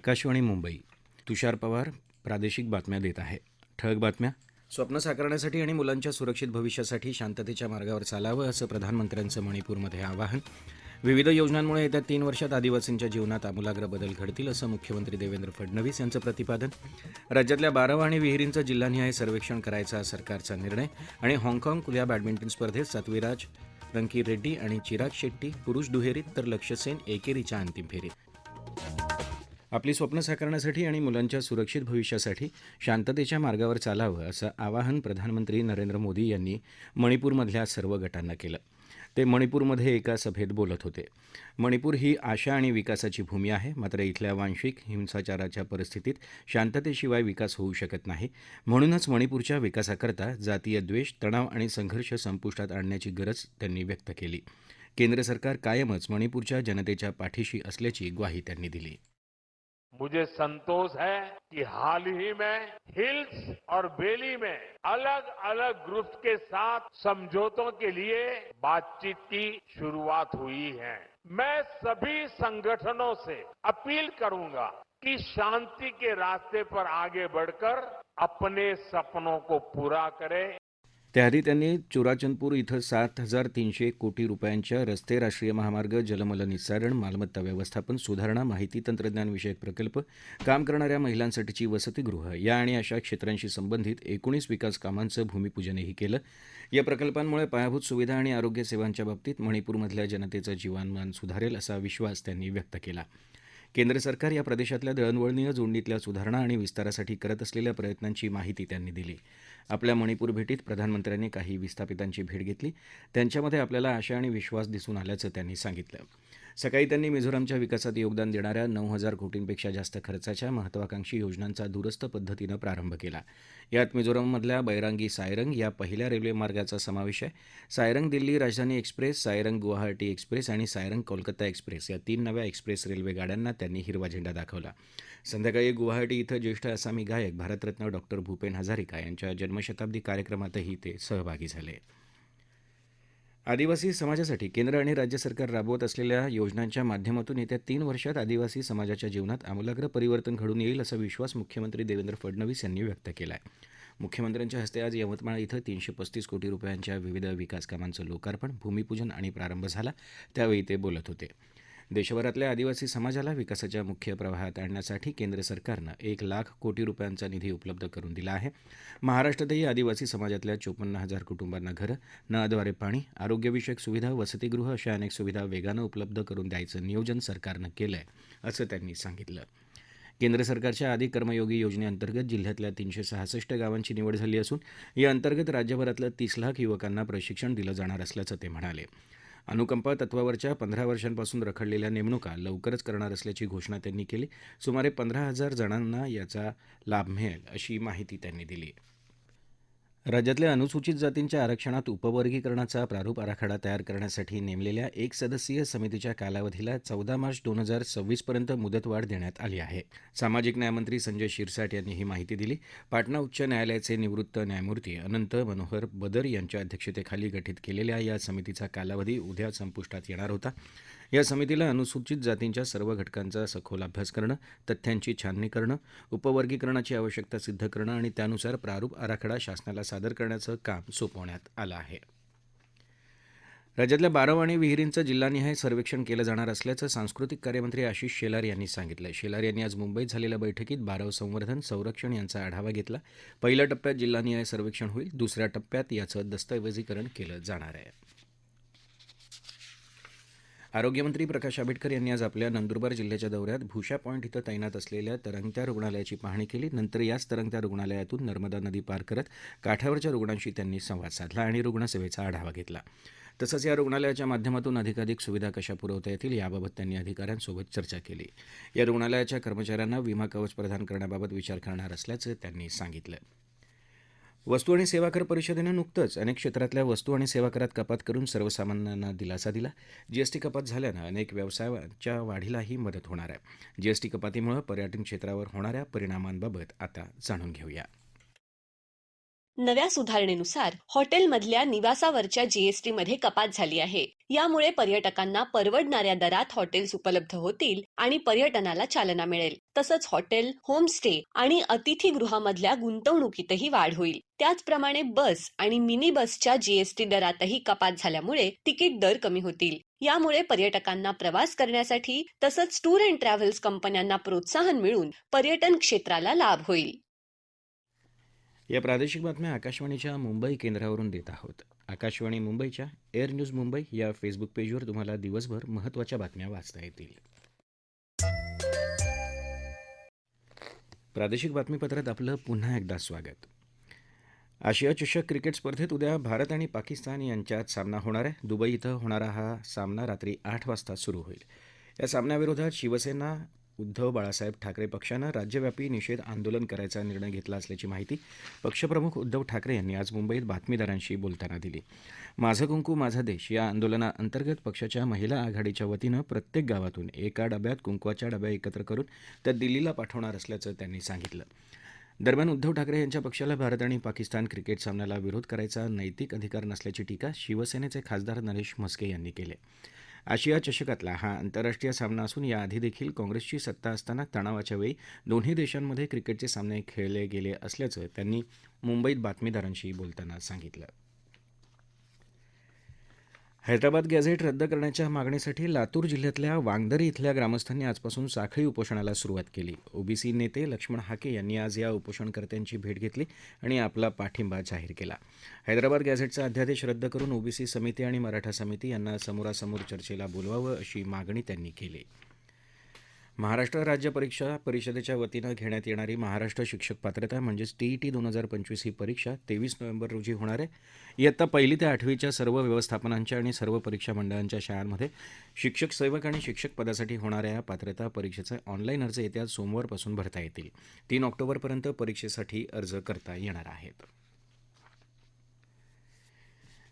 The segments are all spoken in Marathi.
आकाशवाणी मुंबई. तुषार पवार प्रादेशिक बातम्या देत आहे. ठळक बातम्या. स्वप्न साकारण्यासाठी आणि मुलांच्या सुरक्षित भविष्यासाठी शांततेच्या मार्गावर चालावं असं प्रधानमंत्र्यांचं मणिपूरमध्ये आवाहन. विविध योजनांमुळे येत्या तीन वर्षात आदिवासींच्या जीवनात आमूलाग्र बदल घडतील असं मुख्यमंत्री देवेंद्र फडणवीस यांचं प्रतिपादन. राज्यातल्या बारावा आणि विहिरींचं जिल्हानिहाय सर्वेक्षण करायचा सरकारचा निर्णय आणि हाँगकाँग खुल्या बॅडमिंटन स्पर्धेत सात्विराज रंकी रेड्डी आणि चिराग शेट्टी पुरुष दुहेरीत तर लक्ष्य सेन एकेरीच्या अंतिम फेरीत. आपली स्वप्न साकारण्यासाठी आणि मुलांच्या सुरक्षित भविष्यासाठी शांततेच्या मार्गावर चालावं असं आवाहन प्रधानमंत्री नरेंद्र मोदी यांनी मणिपूरमधल्या सर्व गटांना केलं. ते मणिपूरमध्ये एका सभेत बोलत होते. मणिपूर ही आशा आणि विकासाची भूमी आहे. मात्र इथल्या वांशिक हिंसाचाराच्या परिस्थितीत शांततेशिवाय विकास होऊ शकत नाही. म्हणूनच मणिपूरच्या विकासाकरता जातीय द्वेष तणाव आणि संघर्ष संपुष्टात आणण्याची गरज त्यांनी व्यक्त केली. केंद्र सरकार कायमच मणिपूरच्या जनतेच्या पाठीशी असल्याची ग्वाही त्यांनी दिली. मुझे संतोष है कि हाल ही में हिल्स और वैली में अलग अलग ग्रुप्स के साथ समझौतों के लिए बातचीत की शुरुआत हुई है। मैं सभी संगठनों से अपील करूँगा कि शांति के रास्ते पर आगे बढ़कर अपने सपनों को पूरा करें। त्याआधी त्यांनी चुराचंदपूर इथं सात हजार तीनशे कोटी रुपयांच्या रस्ते राष्ट्रीय महामार्ग जलमल निस्सारण मालमत्ता व्यवस्थापन सुधारणा माहिती तंत्रज्ञानविषयक प्रकल्प काम करणाऱ्या महिलांसाठीची वसतिगृह या आणि अशा क्षेत्रांशी संबंधित एकोणीस विकास कामांचं भूमिपूजनही केलं. या प्रकल्पांमुळे पायाभूत सुविधा आणि आरोग्य सेवांच्या बाबतीत मणिपूरमधल्या जनतेचं जीवनमान सुधारेल असा विश्वास त्यांनी व्यक्त केला. केंद्र सरकार या प्रदेशातल्या दळणवळणीय जोडणीतल्या सुधारणा आणि विस्तारासाठी करत असलेल्या प्रयत्नांची माहिती त्यांनी दिली. आपल्या मणिपूर भेटीत प्रधानमंत्र्यांनी काही विस्थापितांची भेट घेतली. त्यांच्यामध्ये आपल्याला आशा आणि विश्वास दिसून आल्याचं त्यांनी सांगितलं. सकाळी त्यांनी मिझोरामच्या विकासात योगदान देणाऱ्या नऊ हजार कोटींपेक्षा जास्त खर्चाच्या महत्वाकांक्षी योजनांचा दूरस्थ पद्धतीनं प्रारंभ केला. यात मिझोराममधल्या बैरांगी सायरंग या पहिल्या रेल्वे मार्गाचा समावेश आहे. सायरंग दिल्ली राजधानी एक्सप्रेस सायरंग गुवाहाटी एक्सप्रेस आणि सायरंग कोलकाता एक्सप्रेस या तीन नव्या एक्सप्रेस रेल्वे गाड्यांना त्यांनी हिरवा झेंडा दाखवला. संध्याकाळी गुवाहाटी इथं ज्येष्ठ आसामी गायक भारतरत्न डॉक्टर भूपेन हजारिका यांच्या जन्मशताब्दी कार्यक्रमातही ते सहभागी झाले. आदिवासी समाजासाठी केंद्र आणि राज्य सरकार राबवत असलेल्या योजनांच्या माध्यमातून येत्या तीन वर्षात आदिवासी समाजाच्या जीवनात आमूलाग्र परिवर्तन घडून येईल असा विश्वास मुख्यमंत्री देवेंद्र फडणवीस यांनी व्यक्त केला आहे मुख्यमंत्र्यांच्या हस्ते आज यवतमाळ इथं तीनशे पस्तीस कोटी रुपयांच्या विविध विकास कामांचं लोकार्पण भूमिपूजन आणि प्रारंभ झाला. त्यावेळी ते बोलत होते. देशभरातल्या आदिवासी समाजाला विकासाच्या मुख्य प्रवाहात आणण्यासाठी केंद्र सरकारनं एक लाख कोटी रुपयांचा निधी उपलब्ध करून दिला आहे. महाराष्ट्रातही आदिवासी समाजातल्या चोपन्न हजार कुटुंबांना घरं नळाद्वारे पाणी आरोग्यविषयक सुविधा वसतिगृह अशा अनेक सुविधा वेगानं उपलब्ध करून द्यायचं नियोजन सरकारनं केलं आहे असं त्यांनी सांगितलं. केंद्र सरकारच्या आदी कर्मयोगी योजनेअंतर्गत जिल्ह्यातल्या तीनशे सहासष्ट गावांची निवड झाली असून या अंतर्गत राज्यभरातल्या तीस लाख युवकांना प्रशिक्षण दिलं जाणार असल्याचं ते म्हणाले. अनुकंपा तत्वावरच्या पंधरा वर्षांपासून रखडलेल्या नेमणुका लवकरच करणार असल्याची घोषणा त्यांनी केली. सुमारे पंधरा हजार जणांना याचा लाभ मिळेल अशी माहिती त्यांनी दिली. राज्यातल्या अनुसूचित जातींच्या आरक्षणात उपवर्गीकरणाचा प्रारूप आराखडा तयार करण्यासाठी नेमलेल्या एक सदस्यीय समितीच्या कालावधीला चौदा मार्च दोन हजार सव्वीसपर्यंत मुदतवाढ देण्यात आली आहे. सामाजिक न्यायमंत्री संजय शिरसाट यांनी ही माहिती दिली. पाटणा उच्च न्यायालयाचे निवृत्त न्यायमूर्ती अनंत मनोहर बदर यांच्या अध्यक्षतेखाली गठीत केलेल्या या समितीचा कालावधी उद्या संपुष्टात येणार होता. या समितीला अनुसूचित जातींच्या सर्व घटकांचा सखोल अभ्यास करणं तथ्यांची छाननी करणं उपवर्गीकरणाची आवश्यकता सिद्ध करणं आणि त्यानुसार प्रारूप आराखडा शासनाला सादर करण्याचं काम सोपवण्यात आलं आहे. राज्यातल्या बारव आणि विहिरींचं जिल्हानिहाय सर्वेक्षण केलं जाणार असल्याचं सांस्कृतिक कार्यमंत्री आशिष शेलार यांनी सांगितलं शेलार यांनी आज मुंबईत झालेल्या बैठकीत बारव संवर्धन संरक्षण यांचा आढावा घेतला. पहिल्या टप्प्यात जिल्हानिहाय सर्वेक्षण होईल दुसऱ्या टप्प्यात याचं दस्तऐवजीकरण केलं जाणार आहे. आरोग्यमंत्री प्रकाश आंबेडकर यांनी आज आपल्या नंदुरबार जिल्ह्याच्या दौऱ्यात भूषा पॉईंट इथं तैनात असलेल्या तरंगत्या रुग्णालयाची पाहणी केली. नंतर याच तरंगत्या रुग्णालयातून नर्मदा नदी पार करत काठावरच्या रुग्णांशी त्यांनी संवाद साधला आणि रुग्णसेवेचा आढावा घेतला. तसंच या रुग्णालयाच्या माध्यमातून अधिकाधिक सुविधा कशा पुरवता येतील याबाबत त्यांनी अधिकाऱ्यांसोबत चर्चा केली. या रुग्णालयाच्या कर्मचाऱ्यांना विमा कवच प्रदान करण्याबाबत विचार करणार असल्याचं त्यांनी सांगितलं. वस्तू आणि सेवा कर परिषदेनं नुकतंच अनेक क्षेत्रातल्या वस्तू आणि सेवा करात कपात करून सर्वसामान्यांना दिलासा दिला. जीएसटी कपात झाल्यानं अनेक व्यवसायाच्या वाढीलाही मदत होणार आहे. जीएसटी कपातीमुळे पर्यटन क्षेत्रावर होणाऱ्या परिणामांबाबत आता जाणून घेऊया. नव्या सुधारणेनुसार हॉटेलमधल्या निवासावरच्या जीएसटी मध्ये कपात झाली आहे. यामुळे पर्यटकांना परवडणाऱ्या दरात हॉटेल्स उपलब्ध होतील आणि पर्यटनाला चालना मिळेल. तसंच हॉटेल होमस्टे आणि अतिथीगृहामधल्या गुंतवणुकीतही वाढ होईल. त्याचप्रमाणे बस आणि मिनी बसच्या जीएसटी दरातही कपात झाल्यामुळे तिकीट दर कमी होतील. यामुळे पर्यटकांना प्रवास करण्यासाठी तसंच टूर अँड ट्रॅव्हल्स कंपन्यांना प्रोत्साहन मिळून पर्यटन क्षेत्राला लाभ होईल. या प्रादेशिक बातम्या आकाशवाणीच्या मुंबई केंद्रावरून देत आहोत. आकाशवाणी मुंबईच्या एअर न्यूज मुंबई या फेसबुक पेजवर तुम्हाला दिवसभर महत्त्वाच्या बातम्या वाचता येतील. प्रादेशिक बातमीपत्रात आपलं पुन्हा एकदा स्वागत. आशिया चषक क्रिकेट स्पर्धेत उद्या भारत आणि पाकिस्तान यांच्यात सामना होणार आहे. दुबई इथं होणारा हा सामना रात्री आठ वाजता सुरू होईल. या सामन्याविरोधात शिवसेना उद्धव बाळासाहेब ठाकरे पक्षानं राज्यव्यापी निषेध आंदोलन करायचा निर्णय घेतला असल्याची माहिती पक्षप्रमुख उद्धव ठाकरे यांनी आज मुंबईत बातमीदारांशी बोलताना दिली. माझं कुंकू माझा देश या आंदोलनाअंतर्गत पक्षाच्या महिला आघाडीच्या वतीनं प्रत्येक गावातून एका डब्यात कुंकवाच्या डब्या एकत्र करून त्या दिल्लीला पाठवणार असल्याचं त्यांनी सांगितलं. दरम्यान उद्धव ठाकरे यांच्या पक्षाला भारत आणि पाकिस्तान क्रिकेट सामन्याला विरोध करायचा नैतिक अधिकार नसल्याची टीका शिवसेनेचे खासदार नरेश म्हस्के यांनी केली. आशिया चषकातला हा आंतरराष्ट्रीय सामना असून याआधी देखील काँग्रेसची सत्ता असताना तणावाच्या वेळी दोन्ही देशांमध्ये क्रिकेटचे सामने खेळले गेले असल्याचं त्यांनी मुंबईत बातमीदारांशी बोलताना सांगितलं. हैदराबाद गॅझेट रद्द करण्याच्या मागणीसाठी लातूर जिल्ह्यातल्या वांगदरी इथल्या ग्रामस्थांनी आजपासून साखळी उपोषणाला सुरुवात केली. ओबीसी नेते लक्ष्मण हाके यांनी आज या उपोषणकर्त्यांची भेट घेतली आणि आपला पाठिंबा जाहीर केला. हैदराबाद गॅझेटचा अध्यादेश रद्द करून ओबीसी समिती आणि मराठा समिती यांना समोरासमोर चर्चेला बोलवावं अशी मागणी त्यांनी केली. महाराष्ट्र राज्य परीक्षा परिषदेच्या वतीनं घेण्यात येणारी महाराष्ट्र शिक्षक पात्रता म्हणजेच टीईटी दोन हजार पंचवीस ही परीक्षा तेवीस नोव्हेंबर रोजी होणार आहे. इयत्ता पहिली ते आठवीच्या सर्व व्यवस्थापनांच्या आणि सर्व परीक्षा मंडळांच्या शाळांमध्ये शिक्षक सेवक आणि शिक्षक पदासाठी होणाऱ्या या पात्रता परीक्षेचे ऑनलाईन अर्ज येत्या सोमवारपासून भरता येतील. तीन ऑक्टोबरपर्यंत परीक्षेसाठी अर्ज करता येणार आहेत.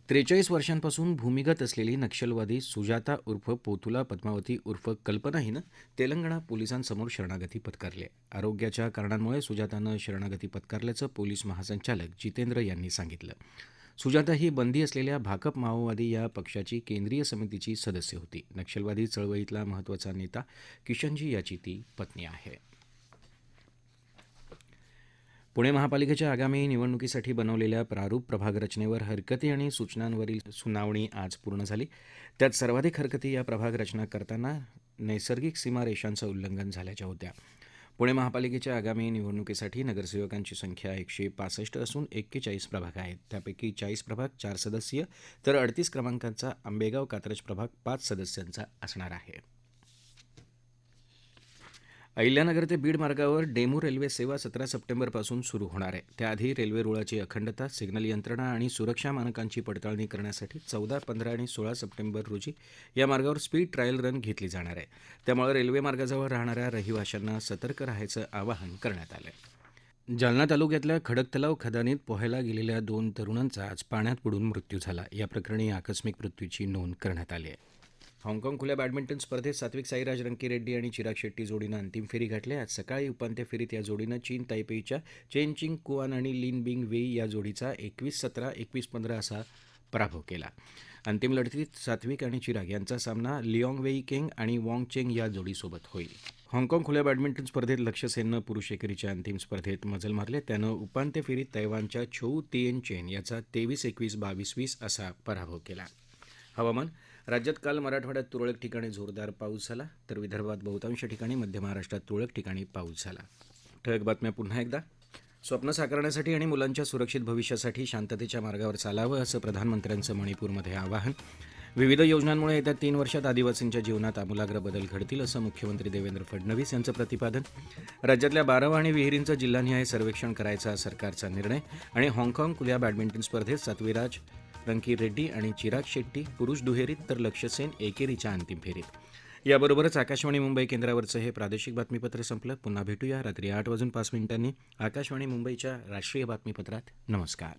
त्रेचाळीस वर्षांपासून भूमिगत असलेली नक्षलवादी सुजाता उर्फ पोतुला पद्मावती उर्फ कल्पना हिनं तेलंगणा पोलिसांसमोर शरणागती पत्करली आहे. आरोग्याच्या कारणांमुळे सुजातानं शरणागती पत्कारल्याचं पोलीस महासंचालक जितेंद्र यांनी सांगितलं. सुजाता ही बंदी असलेल्या भाकप माओवादी या पक्षाची केंद्रीय समितीची सदस्य होती. नक्षलवादी चळवळीतला महत्त्वाचा नेता किशनजी याची ती पत्नी आहे. पुणे महापालिकेच्या आगामी निवडणुकीसाठी बनवलेल्या प्रारूप प्रभाग रचनेवर हरकती आणि सूचनांवरील सुनावणी आज पूर्ण झाली. त्यात सर्वाधिक हरकती या प्रभाग रचना करताना नैसर्गिक सीमारेषांचं उल्लंघन झाल्याच्या होत्या. पुणे महापालिकेच्या आगामी निवडणुकीसाठी नगरसेवकांची संख्या एकशे पासष्ट असून एक्केचाळीस प्रभाग आहेत. त्यापैकी चाळीस प्रभाग चार सदस्यीय तर अडतीस क्रमांकांचा आंबेगाव कात्रज प्रभाग पाच सदस्यांचा असणार आहे. अहिल्यानगर ते बीड मार्गावर डेमू रेल्वे सेवा सतरा सप्टेंबरपासून सुरू होणार आहे. त्याआधी रेल्वे रुळाची अखंडता सिग्नल यंत्रणा आणि सुरक्षा मानकांची पडताळणी करण्यासाठी चौदा पंधरा आणि सोळा सप्टेंबर रोजी या मार्गावर स्पीड ट्रायल रन घेतली जाणार आहे. त्यामुळे रेल्वे मार्गाजवळ राहणाऱ्या रहिवाशांना सतर्क राहायचं आवाहन करण्यात आलं आहे जालना तालुक्यातल्या खडकतलाव खदानीत पोहायला गेलेल्या दोन तरुणांचा आज पाण्यात बुडून मृत्यू झाला. या प्रकरणी आकस्मिक मृत्यूची नोंद करण्यात आली आहे. हाँगकाँग खुल्या बॅडमिंटन स्पर्धेत सात्विक साईराज रंकीरेड्डी आणि चिराग शेट्टी जोडीनं अंतिम फेरी गाठली आज सकाळी उपांत्य फेरीत या जोडीनं चीन तायपेईच्या चेन चिंग कुआन आणि लिन बिंग वेई या जोडीचा एकवीस सतरा एकवीस पंधरा असा पराभव केला. अंतिम लढतीत सात्विक आणि चिराग यांचा सामना लिओंग वेई केंग आणि वॉंग चेंग या जोडीसोबत होईल. हाँगकाँग खुल्या बॅडमिंटन स्पर्धेत लक्ष्य सेननं पुरुष एकेरीच्या अंतिम स्पर्धेत मजल मारले. त्यानं उपांत्य फेरीत तैवानच्या छोऊ तिएन चेन याचा तेवीस एकवीस बावीस वीस असा पराभव केला. हवामान राज्यात काल मराठवाड्यात तुरळक ठिकाणी जोरदार पाऊस झाला तर विदर्भात बहुतांश ठिकाणी मध्य महाराष्ट्रात तुरळक ठिकाणी पाऊस झाला. ठळक बातम्या पुन्हा एकदा. स्वप्न साकारण्यासाठी आणि मुलांच्या सुरक्षित भविष्यासाठी शांततेच्या मार्गावर चालावं असं प्रधानमंत्र्यांचं मणिपूरमध्ये आवाहन. विविध योजनांमुळे येत्या तीन वर्षात आदिवासींच्या जीवनात आमूलाग्र बदल घडतील असं मुख्यमंत्री देवेंद्र फडणवीस यांचं प्रतिपादन. राज्यातल्या बारावा आणि विहिरींचं जिल्हानिहाय सर्वेक्षण करायचा सरकारचा निर्णय आणि हाँगकाँग खुल्या बॅडमिंटन स्पर्धेत सातवीराज रंकी रेड्डी आणि चिराग शेट्टी पुरुष दुहेरीत तर लक्ष्य सेन एकेरीच्या अंतिम फेरीत. याबरोबरच आकाशवाणी मुंबई केंद्रावरचं हे प्रादेशिक बातमीपत्र संपलं. पुन्हा भेटूया रात्री आठ वाजून पाच मिनिटांनी. आकाशवाणी मुंबईच्या राष्ट्रीय बातमीपत्रात नमस्कार.